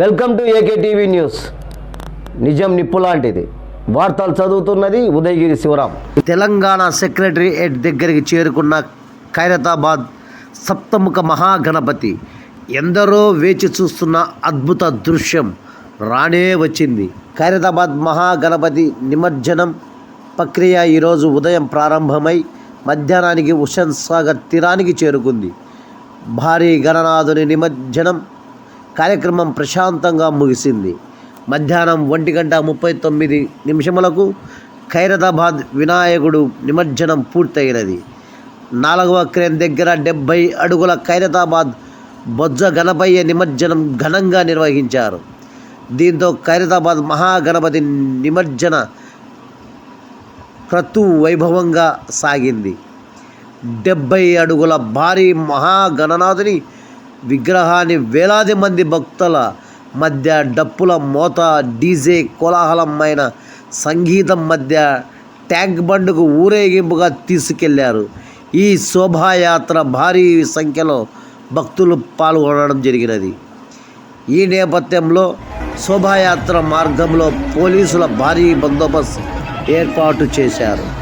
Welcome to AK TV news. నిజం నిప్పు లాంటిది. వార్తలు చదువుతున్నది ఉదయగిరి శివరాం. తెలంగాణ సెక్రటరియట్ దగ్గరికి చేరుకున్న ఖైరతాబాద్ సప్తముఖ మహాగణపతి ఎందరో వేచి చూస్తున్న అద్భుత దృశ్యం రానే వచ్చింది. ఖైరతాబాద్ మహాగణపతి నిమజ్జనం ప్రక్రియ ఈరోజు ఉదయం ప్రారంభమై మధ్యాహ్నానికి హుషన్ సాగర్ తీరానికి చేరుకుంది. భారీ గణనాథుని నిమజ్జనం కార్యక్రమం ప్రశాంతంగా ముగిసింది. మధ్యాహ్నం ఒంటి గంట ముప్పై తొమ్మిది నిమిషములకు ఖైరదాబాద్ వినాయకుడు నిమజ్జనం పూర్తయినది. నాలుగవ క్రేన్ దగ్గర డెబ్బై అడుగుల ఖైరతాబాద్ బొజ్జ గణపయ్య నిమజ్జనం ఘనంగా నిర్వహించారు. దీంతో ఖైరతాబాద్ మహాగణపతి నిమజ్జన క్రతు వైభవంగా సాగింది. డెబ్బై అడుగుల భారీ మహాగణనాథుని విగ్రహాన్ని వేలాది మంది భక్తుల మధ్య డప్పుల మోత డీజే కోలాహలమైన సంగీతం మధ్య ట్యాంక్ బండ్కు ఊరేగింపుగా తీసుకెళ్ళారు. ఈ శోభాయాత్ర భారీ సంఖ్యలో భక్తులు పాల్గొనడం జరిగినది. ఈ నేపథ్యంలో శోభాయాత్ర మార్గంలో పోలీసుల భారీ బందోబస్తు ఏర్పాటు చేశారు.